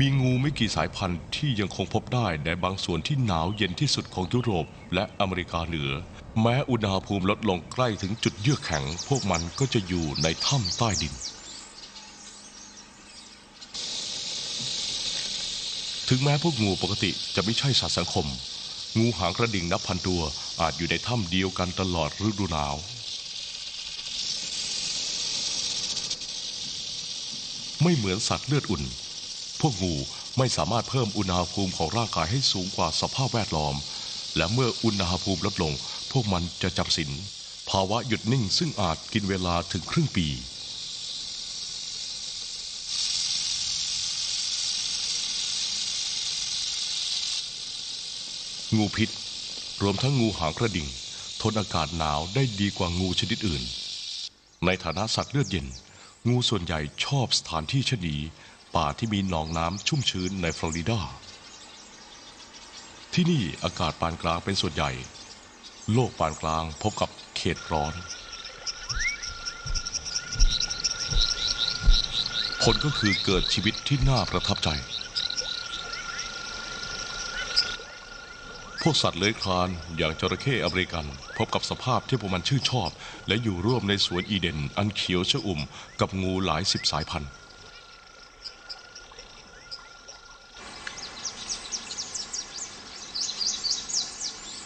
มีงูไม่กี่สายพันธุ์ที่ยังคงพบได้ในบางส่วนที่หนาวเย็นที่สุดของยุโรปและอเมริกาเหนือ แม้อุณหภูมิลดลงใกล้ถึงจุดเยือกแข็ง พวกมันก็จะอยู่ในถ้ำใต้ดิน ถึงแม้พวกงูปกติจะไม่ใช่สัตว์สังคม งูหางกระดิ่งนับพันตัวอาจอยู่ในถ้ำเดียวกันตลอดฤดูหนาวไม่เหมือนสัตว์เลือดอุ่น พวกงูไม่สามารถเพิ่มอุณหภูมิของร่างกายให้สูงกว่าสภาพแวดล้อม และเมื่ออุณหภูมิลดลง พวกมันจะจับสิน ภาวะหยุดนิ่งซึ่งอาจกินเวลาถึงครึ่งปีงูพิษ รวมทั้งงูหางกระดิ่ง ทนอากาศหนาวได้ดีกว่างูชนิดอื่น ในฐานะสัตว์เลือดเย็น งูส่วนใหญ่ชอบสถานที่เช่นนี้ ป่าที่มีหนองน้ำชุ่มชื้นในฟลอริดา ที่นี่อากาศปานกลางเป็นส่วนใหญ่ โลกปานกลางพบกับเขตร้อน ผลก็คือเกิดชีวิตที่น่าประทับใจ พวกสัตว์เลื้อยคลานอย่างจระเข้อเมริกัน พบกับสภาพที่พวกมันชื่นชอบ และอยู่ร่วมในสวนอีเดน อันเขียวชอุ่มกับงูหลายสิบสายพันธุ์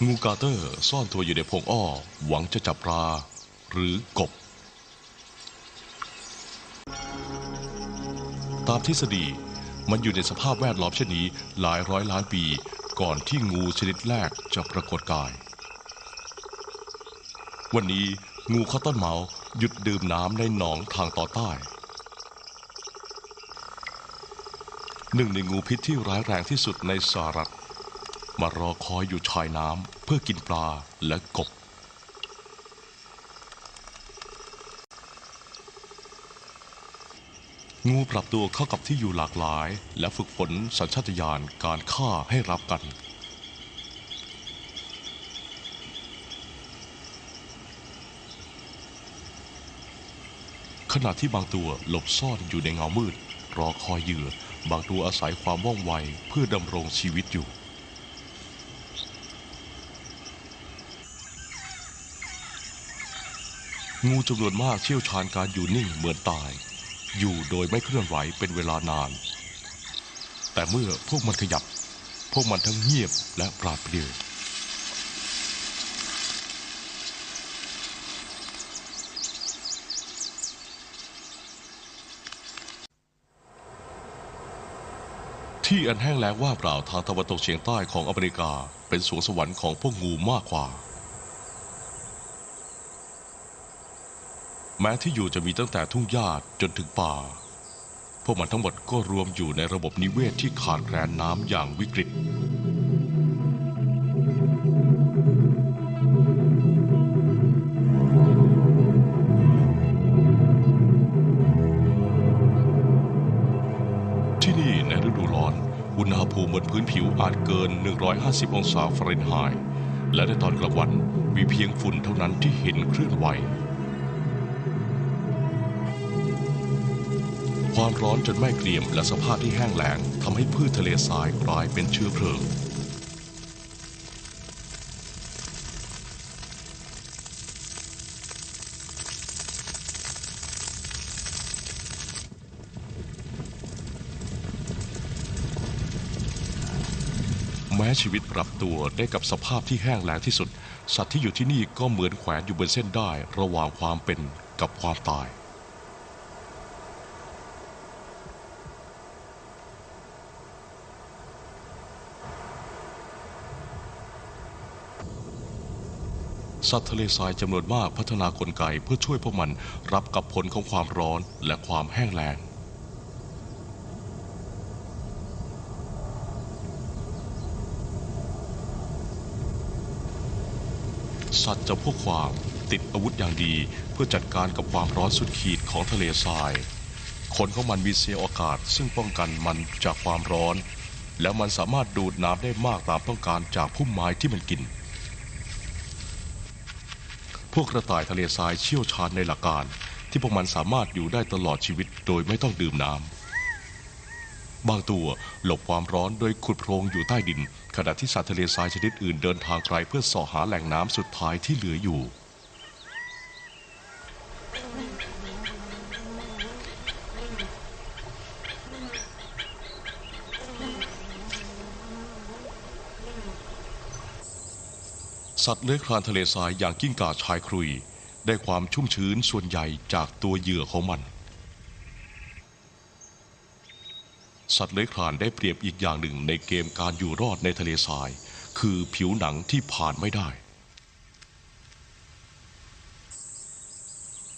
งูกาเตอร์ซ่อนตัวอยู่ในพงอ้อ หวังจะจับปลา หรือกบ ตามทฤษฎีมันอยู่ในสภาพแวดล้อมเช่นนี้หลายร้อยล้านปีก่อนที่งูชนิดแรกจะปรากฏกาย วันนี้งูคอตตอนเมาหยุดดื่มน้ำในหนองทางตอนใต้ หนึ่งในงูพิษที่ร้ายแรงที่สุดในสหรัฐ มารอคอยอยู่ชายน้ำเพื่อกินปลาและกบ งูปรับตัวเข้ากับที่อยู่หลากหลาย และฝึกฝนสัญชาตญาณการฆ่าให้รับกันขณะที่บางตัวหลบซ่อนอยู่ในเงามืด รอคอยเหยื่อ บางตัวอาศัยความว่องไวเพื่อดำรงชีวิตอยู่ งูจำนวนมากเชี่ยวชาญการอยู่นิ่งเหมือนตาย อยู่โดยไม่เคลื่อนไหวเป็นเวลานาน แต่เมื่อพวกมันขยับ พวกมันทั้งเงียบและปราดเปรียวที่อันแห้งแล้งว่าเปล่าทางตะวันตกเฉียงใต้ของอเมริกาเป็นสวงสวรรค์ของพวกงูมากกว่า แม้ที่อยู่จะมีตั้งแต่ทุ่งหญ้าจนถึงป่า พวกมันทั้งหมดก็รวมอยู่ในระบบนิเวศที่ขาดแคลนน้ำอย่างวิกฤต ที่นี่ในฤดูร้อน อุณหภูมิบนพื้นผิวอาจเกิน 150 องศาฟาเรนไฮต์และในตอนกลางวันมีเพียงฝุ่นเท่านั้นที่เห็นเคลื่อนไหว ความร้อนจนไม่เกรียมและสภาพที่แห้งแล้งทำให้พืชทะเลทรายกลายเป็นเชื้อเพลิง แม้ชีวิตปรับตัวได้กับสภาพที่แห้งแล้งที่สุด สัตว์ที่อยู่ที่นี่ก็เหมือนแขวนอยู่บนเส้นได้ระหว่างความเป็นกับความตาย สัตว์ทะเลทรายจำนวนมากพัฒนากลไกเพื่อช่วยพวกมันรับกับผลของความร้อนและความแห้งแล้งสัตว์จำพวกขวางติดอาวุธอย่างดีเพื่อจัดการกับความร้อนสุดขีดของทะเลทรายขนของมันมีเซลล์อากาศ ซึ่งป้องกันมันจากความร้อน แล้วมันสามารถดูดน้ำได้มากตามต้องการจากพุ่มไม้ที่มันกิน วกกระต่ายทะเลทรายเชี่ยวชาญในหลักการ ที่พวกมันสามารถอยู่ได้ตลอดชีวิตโดยไม่ต้องดื่มน้ำ บางตัวหลบความร้อนโดยขุดโพรงอยู่ใต้ดิน ขณะที่สัตว์ทะเลทรายชนิดอื่นเดินทางไกลเพื่อสอหาแหล่งน้ำสุดท้ายที่เหลืออยู่ สัตว์เลื้อยคลานทะเลทรายอย่างกิ้งก่าชายครุย ได้ความชุ่มชื้นส่วนใหญ่จากตัวเหยื่อของมัน สัตว์เลื้อยคลานได้เปรียบอีกอย่างหนึ่งในเกมการอยู่รอดในทะเลทราย คือผิวหนังที่ผ่านไม่ได้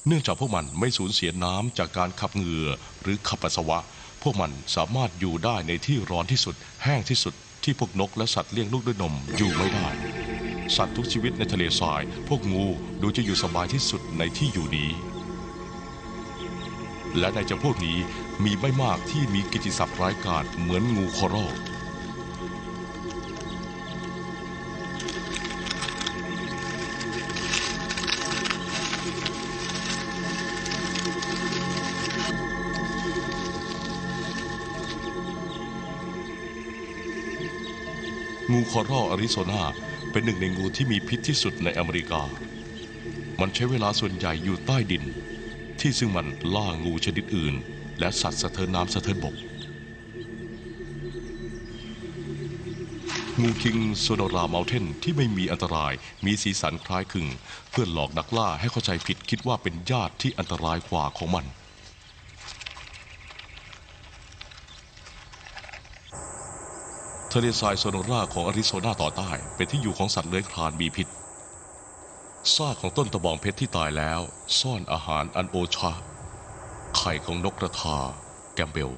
เนื่องจากพวกมันไม่สูญเสียน้ำจากการขับเหงื่อหรือขับปัสสาวะ พวกมันสามารถอยู่ได้ในที่ร้อนที่สุด แห้งที่สุดที่พวกนกและสัตว์เลี้ยงลูกด้วยนมอยู่ไม่ได้ สัตว์ทุกชีวิตในทะเลทราย พวกงูดูจะอยู่สบายที่สุดในที่อยู่นี้ และในจำพวกนี้มีไม่มากที่มีกิตติศัพท์ร้ายกาจเหมือนงูคอรัลงูคอรัลอาริโซนา เป็นหนึ่งในงูที่มีพิษที่สุดในอเมริกา มันใช้เวลาส่วนใหญ่อยู่ใต้ดิน ที่ซึ่งมันล่างูชนิดอื่น และสัตว์สะเทินน้ำสะเทินบก งูคิงโซโนราเมลเทนที่ไม่มีอันตรายมีสีสันคล้ายคลึง เพื่อหลอกนักล่าให้เข้าใจผิดคิดว่าเป็นญาติที่อันตรายกว่าของมัน ทะเลทรายโซโนราของอาริโซนาต่อใต้เป็นที่อยู่ของสัตว์เลื้อยคลานมีพิษซากของต้นตะบองเพชรที่ตายแล้ว ซ่อนอาหารอันโอชา ไข่ของนกกระทา แกมเบล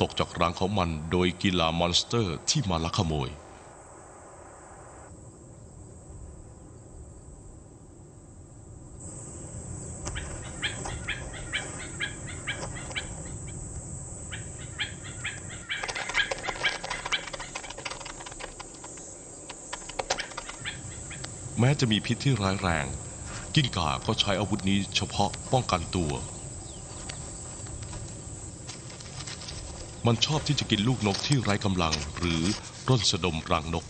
ตกจากรังของมันโดยกีฬามอนสเตอร์ที่มาลักขโมย ม้จะมีพิษที่ร้ายแรง กิ้งก่าก็ใช้อาวุธนี้เฉพาะป้องกันตัว มันชอบที่จะกินลูกนกที่ไร้กำลังหรือร่นสะดมรังนก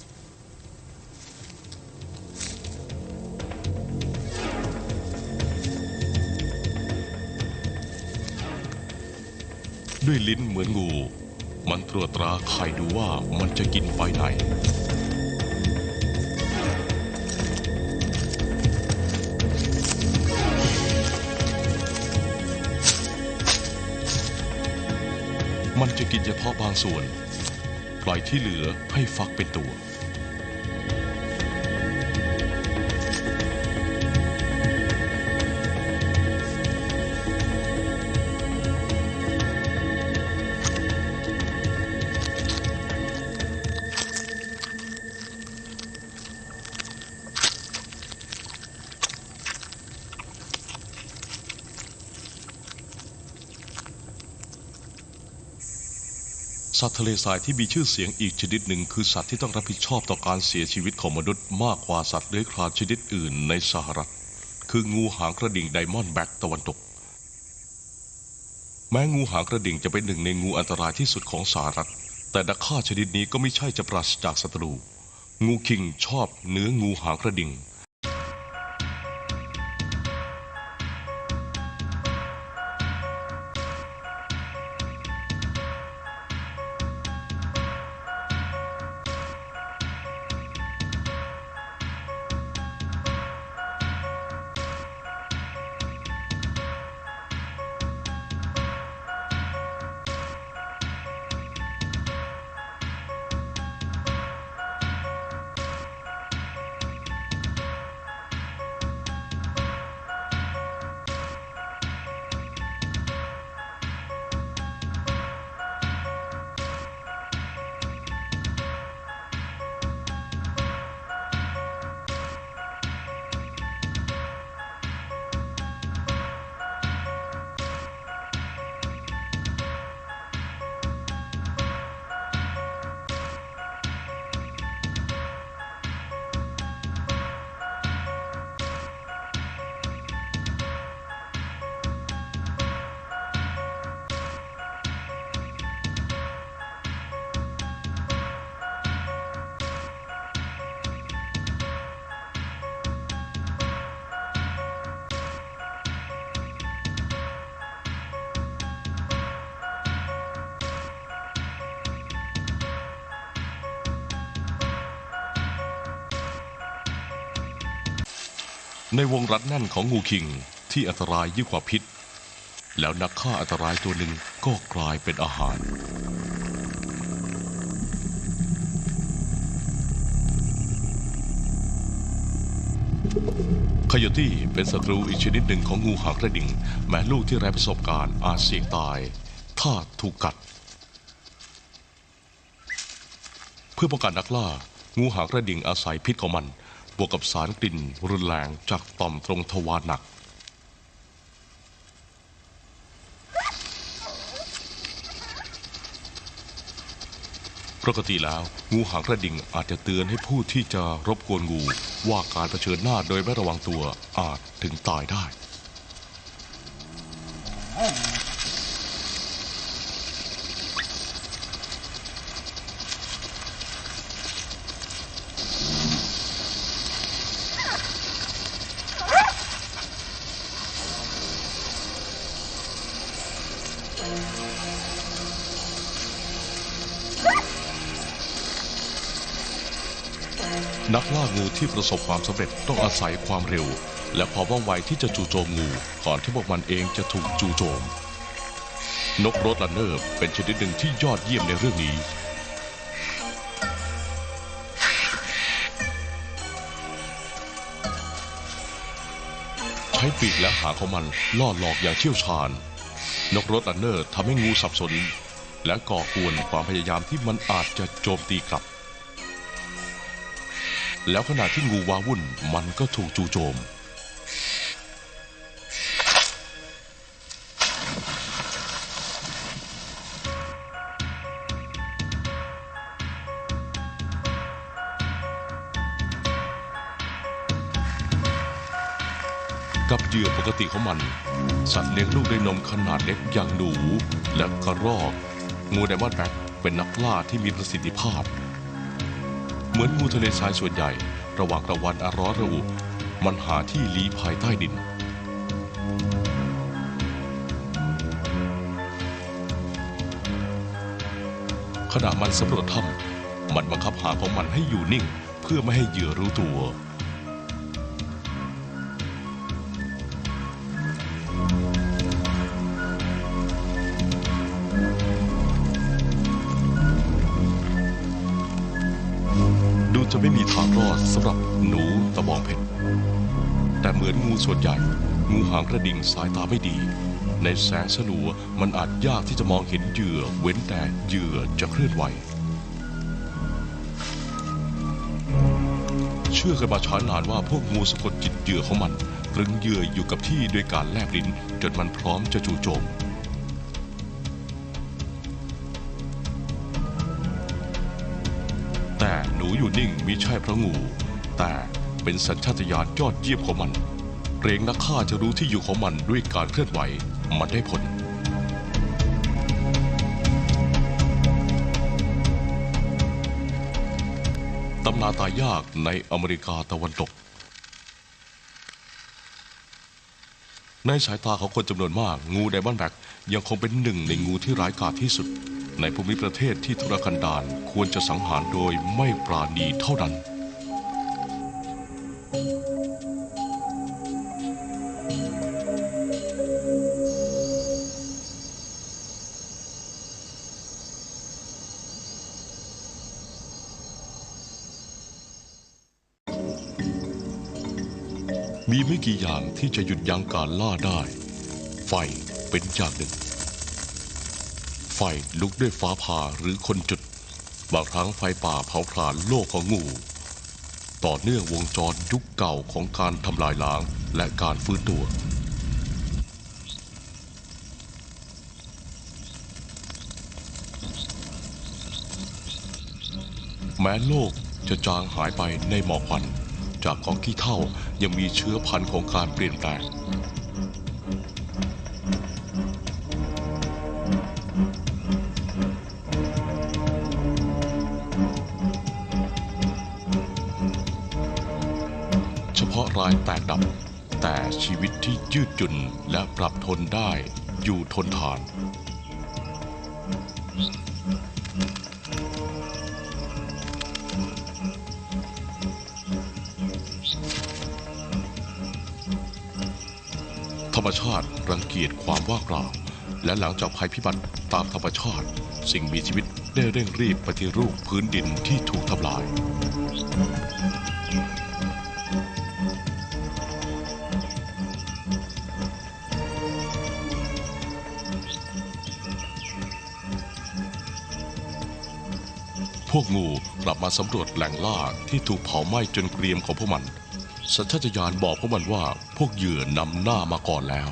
ด้วยลิ้นเหมือนงู มันตรวจตราไข่ดูว่ามันจะกินไปไหนมันาะบางส่วน ปล่อยที่เหลือให้ฟักเป็นตัว สัตว์ทะเลทรายที่มีชื่อเสียงอีกชนิดหนึ่งคือสัตว์ที่ต้องรับผิดชอบต่อการเสียชีวิตของมนุษย์มากกว่าสัตว์เลื้อยคลานชนิดอื่นในสหรัฐ คืองูหางกระดิ่งไดมอนด์แบ็กตะวันตก แม้งูหางกระดิ่งจะเป็นหนึ่งในงูอันตรายที่สุดของสหรัฐ แต่นักฆ่าชนิดนี้ก็ไม่ใช่จะปราศจากศัตรู งูคิงชอบเนื้องูหางกระดิ่ง ในวงรัดแน่นของงูคิงที่อันตรายยิ่งกว่าพิษ แล้วนักฆ่าอันตรายตัวหนึ่งก็กลายเป็นอาหาร คยตี้เป็นศัตรูอีกชนิดหนึ่งของงูหางกระดิ่ง แม้ลูกที่ไร้ประสบการณ์อาจเสี่ยงตาย ถ้าถูกกัด เพื่อป้องกันนักล่า งูหางกระดิ่งอาศัยพิษของมัน บวกกับสารกลิ่นรุนแรงจากต่อมตรงทวารหนัก ปกติแล้วงูหางกระดิ่งอาจจะเตือนให้ผู้ที่จะรบกวนงู ว่าการเผชิญหน้าโดยไม่ระวังตัวอาจถึงตายได้ งูที่ประสบความสำเร็จต้องอาศัยความเร็ว และความว่องไวที่จะจู่โจมงูก่อนที่พวกมันเองจะถูกจู่โจม นกโรดลันเนอร์เป็นชนิดหนึ่งที่ยอดเยี่ยมในเรื่องนี้ใช้ปีกและหางของมันล่อหลอกอย่างเชี่ยวชาญ นกโรดลันเนอร์ทำให้งูสับสน และก่อกวนความพยายามที่มันอาจจะโจมตีกลับ แล้วขณะที่งูวาวุ่นมันก็ถูกจู่โจม กับเหยื่อปกติของมัน สัตว์เลี้ยงลูกด้วยนมขนาดเล็กอย่างหนู และกระรอก งูไดมอนด์แบ็คเป็นนักล่าที่มีประสิทธิภาพ มือนงูทะเลทรายส่วนใหญ่ ระหว่างกลางวันอาร้อนระอุ มันหาที่ลี้ภายใต้ดิน ขณะมันสำรวจถ้ำมันบังคับหาของมันให้อยู่นิ่ง เพื่อไม่ให้เหยื่อรู้ตัว ไม่มีทางรอดสำหรับหนูตะบองเพชร แต่เหมือนงูส่วนใหญ่ งูหางกระดิ่งสายตาไม่ดี ในแสงสลัวมันอาจยากที่จะมองเห็นเหยื่อเว้นแต่เหยื่อจะเคลื่อนไหว เชื่อกันมาช้านานว่าพวกงูสะกดจิตเหยื่อของมันตรึงเหยื่ออยู่กับที่ด้วยการแลบลิ้นจนมันพร้อมจะจู่โจม อยู่นิ่งมิใช่เพราะงู แต่เป็นสัญชาตญาณยอดเยี่ยมของมันเกรงนักฆ่าจะรู้ที่อยู่ของมันด้วยการเคลื่อนไหวมันได้ผล ตำนาตายยากในอเมริกาตะวันตก ในสายตาของคนจำนวนมาก งูไดมอนแบ็กยังคงเป็นหนึ่งในงูที่ร้ายกาจที่สุด ในภูมิประเทศที่ทุรกันดารควรจะสังหารโดยไม่ปราณีเท่านั้น มีไม่กี่อย่างที่จะหยุดยั้งการล่าได้ ไฟเป็นอย่างหนึ่ง ฟลุกด้วยฟ้าผ่าหรือคนจุด บางครั้งไฟป่าเผาผลาญโลกของงู ต่อเนื่องวงจรยุคเก่าของการทำลายล้างและการฟื้นตัวแม้โลกจะจางหายไปในหมอกควัน จากกองขี้เท่ายังมีเชื้อพันธุ์ของการเปลี่ยนแปลง ชีวิตที่ยืดหยุ่นและปรับทนได้อยู่ทนทาน ธรรมชาติรังเกียจความว่างเปล่า และหลังจากภัยพิบัติตามธรรมชาติ สิ่งมีชีวิตได้เร่งรีบปฏิรูปพื้นดินที่ถูกทำลาย พวกงูกลับมาสำรวจแหล่งล่าที่ถูกเผาไหม้จนเกรียมของพวกมัน สัญชาตญาณบอกพวกมันว่าพวกเหยื่อนำหน้ามาก่อนแล้ว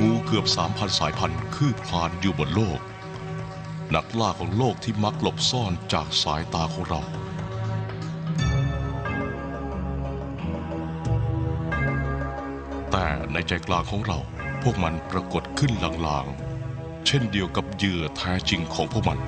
งูเกือบ 3,000 สายพันธุ์คืบคลานอยู่บนโลก นักล่าของโลกที่มักหลบซ่อนจากสายตาของเราแต่ในใจกลางของเรา พวกมันปรากฏขึ้นลางๆ เช่นเดียวกับเหยื่อแท้จริงของพวกมัน